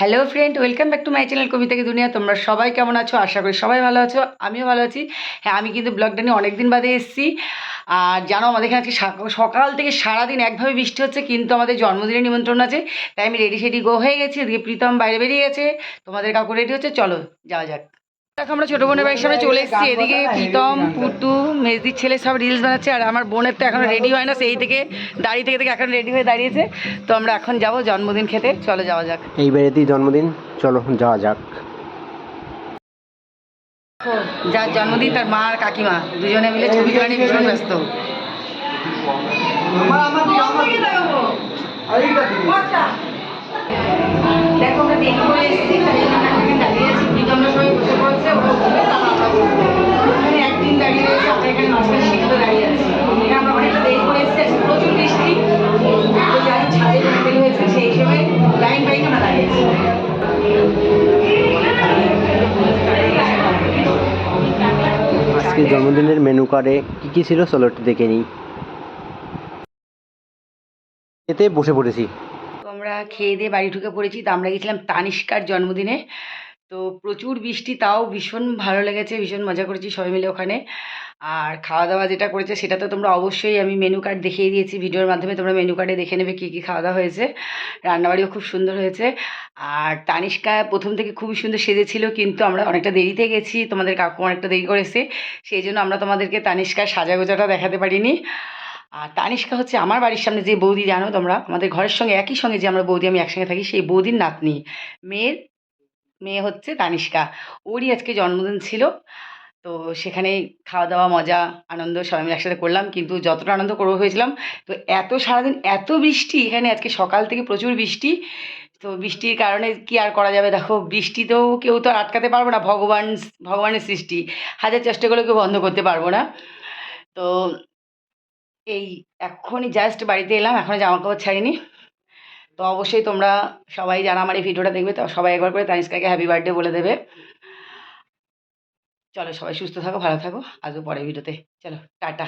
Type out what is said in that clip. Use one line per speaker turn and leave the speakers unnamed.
Hello friend welcome back to my channel কবিতাকে দুনিয়া তোমরা সবাই কেমন আছো? আশা করি সবাই ভালো আছো। আমিও ভালো আছি। হ্যাঁ আমি কিন্তু ব্লগটা নিয়ে অনেকদিন বাদে এসেছি। আর জানো, আমাদের এখানে আজকে সকাল থেকে সারাদিন একভাবে বৃষ্টি হচ্ছে, কিন্তু আমাদের জন্মদিনের নিমন্ত্রণ আছে। তাই আমি রেডি সেডি গো হয়ে গেছি। এদিকে প্রীতম বাইরে বেরিয়ে গেছে। তোমাদের কাকু রেডি হচ্ছে? চলো, যাওয়া যাক। দেখো আমরা ছোটো বোনের বাড়ির সামনে চলে এসেছি। এদিকে প্রীতম পুটু মেজদির ছেলে সব রিলস বানাচ্ছে আর আমার বোনের তো এখনও রেডি হয় না সেই থেকে দাঁড়িয়ে থেকে থেকে এখন রেডি হয়ে দাঁড়িয়েছে। তো আমরা এখন যাব জন্মদিন খেতে চলো যাওয়া যাক।
এই বাড়িতেই জন্মদিন চলো যাওয়া যাক।
যার জন্মদিন তার মা আর কাকিমা দুজনে মিলে ছবি তোলা নিয়ে ভীষণ ব্যস্ত। দেখো আমরা দেরি করে এসেছি। আজকে
জন্মদিনের মেনু কার্ডে কী কী ছিল? চলো একটু দেখে নিই। এতে বসে পড়েছি।
আমরা খেয়ে দিয়ে বাড়ি ঢুকে পড়েছি। তো আমরা গেছিলাম তানিষ্কার জন্মদিনে। তো প্রচুর বৃষ্টি, তাও ভীষণ ভালো লেগেছে, ভীষণ মজা করেছি সবাই মিলে ওখানে। আর খাওয়া দাওয়া যেটা করেছে সেটা তো তোমরা অবশ্যই আমি মেনু কার্ড দেখিয়ে দিয়েছি। ভিডিওর মাধ্যমে তোমরা মেনু কার্ডে দেখে নেবে কী কী খাওয়া দাওয়া হয়েছে। রান্নাবাড়িও খুব সুন্দর হয়েছে। আর তানিষ্কা প্রথম থেকে খুবই সুন্দর সেজেছিল, কিন্তু আমরা অনেকটা দেরিতে গেছি। তোমাদের কাকু অনেকটা দেরি করেছে। সেই জন্য আমরা তোমাদেরকে তানিষ্কার সাজাগোজাটা দেখাতে পারিনি। আর তানিষ্কা হচ্ছে আমার বাড়ির সামনে যে বৌদি, জানো তোমরা? আমাদের ঘরের সঙ্গে, একই সঙ্গে যে আমরা বৌদি, আমি একসঙ্গে থাকি, সেই বৌদির নাতনি। মেয়ের, মেয়ে হচ্ছে তানিষ্কা। ওরই আজকে জন্মদিন ছিল। তো সেখানে খাওয়া দাওয়া মজা, আনন্দ সবাই মিলে একসাথে করলাম। কিন্তু যতটা আনন্দ করব হয়েছিলাম তো এত সারাদিন এত বৃষ্টি, এখানে আজকে সকাল থেকে প্রচুর বৃষ্টি। তো বৃষ্টির কারণে কি আর করা যাবে? দেখো বৃষ্টিতেও কেউ তো আর আটকাতে পারব না। ভগবান, ভগবানের সৃষ্টি। হাজার চেষ্টা করলেও কেউ বন্ধ করতে পারব না। তো এই এখনই জাস্ট বাড়িতে এলাম এখনও জামা কাপড় ছাড়িনি। তো অবশ্যই তোমরা সবাই যারা আমার এই ভিডিওটা দেখবে, তো সবাই একবার করে তানিষ্কাকে হ্যাপি বার্থডে বলে দেবে। চলো সবাই সুস্থ থাকো ভালো থাকো। আসব পরের ভিডিওতে চলো টাটা।